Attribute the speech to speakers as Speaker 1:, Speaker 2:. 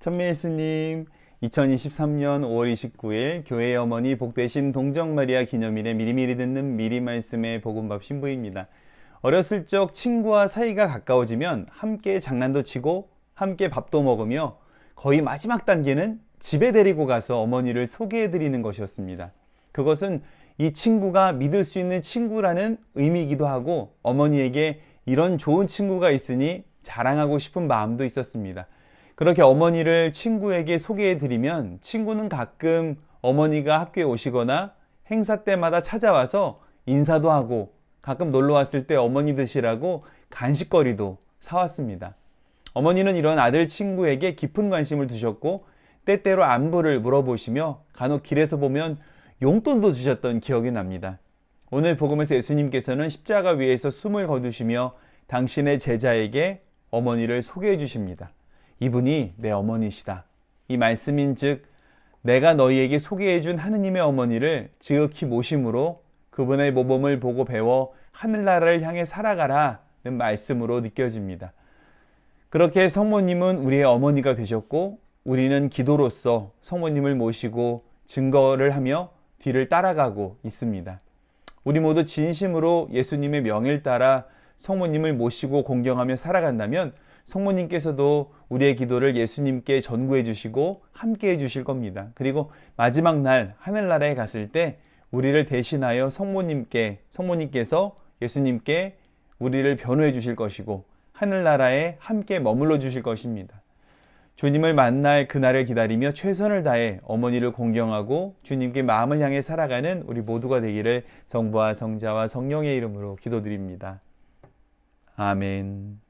Speaker 1: 천미 예수님, 2023년 5월 29일 교회 어머니 복되신 동정마리아 기념일에 미리미리 듣는 미리 말씀의 복음밥 신부입니다. 어렸을 적 친구와 사이가 가까워지면 함께 장난도 치고 함께 밥도 먹으며 거의 마지막 단계는 집에 데리고 가서 어머니를 소개해 드리는 것이었습니다. 그것은 이 친구가 믿을 수 있는 친구라는 의미이기도 하고 어머니에게 이런 좋은 친구가 있으니 자랑하고 싶은 마음도 있었습니다. 그렇게 어머니를 친구에게 소개해 드리면 친구는 가끔 어머니가 학교에 오시거나 행사 때마다 찾아와서 인사도 하고 가끔 놀러 왔을 때 어머니 드시라고 간식거리도 사왔습니다. 어머니는 이런 아들 친구에게 깊은 관심을 두셨고 때때로 안부를 물어보시며 간혹 길에서 보면 용돈도 주셨던 기억이 납니다. 오늘 복음에서 예수님께서는 십자가 위에서 숨을 거두시며 당신의 제자에게 어머니를 소개해 주십니다. 이분이 내 어머니시다. 이 말씀인 즉, 내가 너희에게 소개해 준 하느님의 어머니를 지극히 모심으로 그분의 모범을 보고 배워 하늘나라를 향해 살아가라 는 말씀으로 느껴집니다. 그렇게 성모님은 우리의 어머니가 되셨고, 우리는 기도로서 성모님을 모시고 증거를 하며 뒤를 따라가고 있습니다. 우리 모두 진심으로 예수님의 명을 따라 성모님을 모시고 공경하며 살아간다면 성모님께서도 우리의 기도를 예수님께 전구해 주시고 함께 해 주실 겁니다. 그리고 마지막 날 하늘나라에 갔을 때 우리를 대신하여 성모님께 성모님께서 예수님께 우리를 변호해 주실 것이고 하늘나라에 함께 머물러 주실 것입니다. 주님을 만날 그날을 기다리며 최선을 다해 어머니를 공경하고 주님께 마음을 향해 살아가는 우리 모두가 되기를 성부와 성자와 성령의 이름으로 기도드립니다. 아멘.